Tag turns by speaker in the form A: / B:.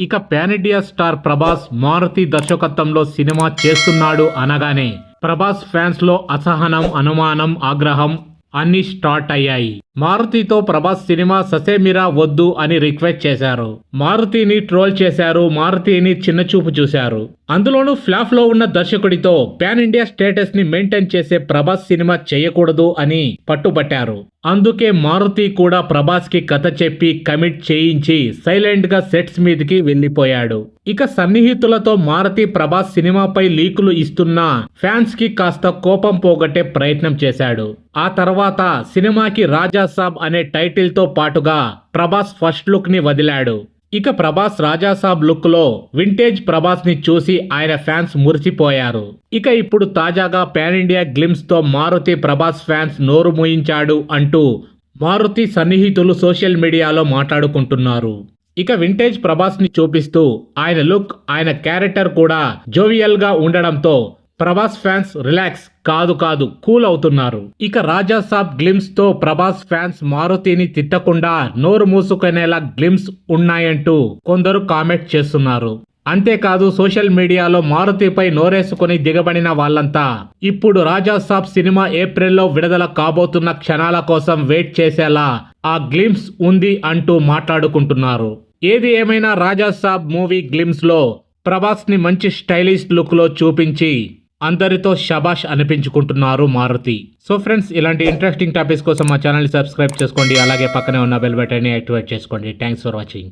A: ఇక pan India star Prabhas Maruthi దర్శకత్వంలో cinema చేస్తున్నాడు అనగానే ప్రభాస్ ఫ్యాన్స్లో అసహనం అనుమానం ఆగ్రహం అన్ని స్టార్ట్ అయ్యాయి. మారుతితో ప్రభాస్ సినిమా ససేమిరా వద్దు అని రిక్వెస్ట్ చేశారు. మారుతిని ట్రోల్ చేశారు మారుతిని చిన్నచూపు చూశారు. అందులోనూ ఫ్లాప్లో ఉన్న దర్శకుడితో పాన్ ఇండియా స్టేటస్ని మెయింటైన్ చేసే ప్రభాస్ సినిమా చేయకూడదు అని పట్టుబట్టారు. అందుకే మారుతి కూడా ప్రభాస్కి కథ చెప్పి కమిట్ చేయించి సైలెంట్గా సెట్స్ మీదకి వెళ్ళిపోయాడు ఇక సన్నిహితులతో మారుతి ప్రభాస్ సినిమాపై లీకులు ఇస్తున్నా ఫ్యాన్స్కి కాస్త కోపం పోగొట్టే ప్రయత్నం చేశాడు. ఆ తర్వాత సినిమాకి రాజా సాబ్ అనే టైటిల్తో పాటుగా ప్రభాస్ ఫస్ట్ లుక్ని వదిలాడు. ఇక ప్రభాస్ రాజాసాబ్ లుక్లో వింటేజ్ ప్రభాస్ని చూసి ఆయన ఫ్యాన్స్ మురిసిపోయారు. ఇక ఇప్పుడు తాజాగా పాన్ ఇండియా గ్లిమ్స్తో మారుతి ప్రభాస్ ఫ్యాన్స్ నోరు మూయించాడు అంటూ మారుతి సన్నిహితులు సోషల్ మీడియాలో మాట్లాడుకుంటున్నారు. ఇక వింటేజ్ ప్రభాస్ని చూపిస్తూ ఆయన లుక్ ఆయన క్యారెక్టర్ కూడా జోవియల్గా ఉండడంతో ప్రభాస్ ఫ్యాన్స్ రిలాక్స్. కాదు కాదు కూల్ అవుతున్నారు. ఇక రాజా సాబ్ గ్లిమ్స్తో ప్రభాస్ ఫ్యాన్స్ మారుతిని తిట్టకుండా నోరు మూసుకునేలా గ్లిమ్స్ ఉన్నాయంటూ కొందరు కామెంట్ చేస్తున్నారు. అంతేకాదు సోషల్ మీడియాలో మారుతిపై నోరేసుకుని దిగబడిన వాళ్ళంతా ఇప్పుడు రాజా సాబ్ సినిమా ఏప్రిల్లో విడుదల కాబోతున్న క్షణాల కోసం వెయిట్ చేసేలా ఆ గ్లిమ్స్ ఉంది అంటూ మాట్లాడుకుంటున్నారు. ఏది ఏమైనా రాజా సాబ్ మూవీ గ్లిమ్స్లో ప్రభాస్ని మంచి స్టైలిష్ లుక్లో చూపించి అందరితో షబాష్ అనిపించుకుంటున్నారు మారుతి. సో ఫ్రెండ్స్ ఇలాంటి ఇంట్రెస్టింగ్ టాపిక్స్ కోసం మా ఛానల్ సబ్స్క్రైబ్ చేసుకోండి. అలాగే పక్కనే ఉన్న బెల్ బటన్ యాక్టివేట్ చేసుకోండి. Thanks for watching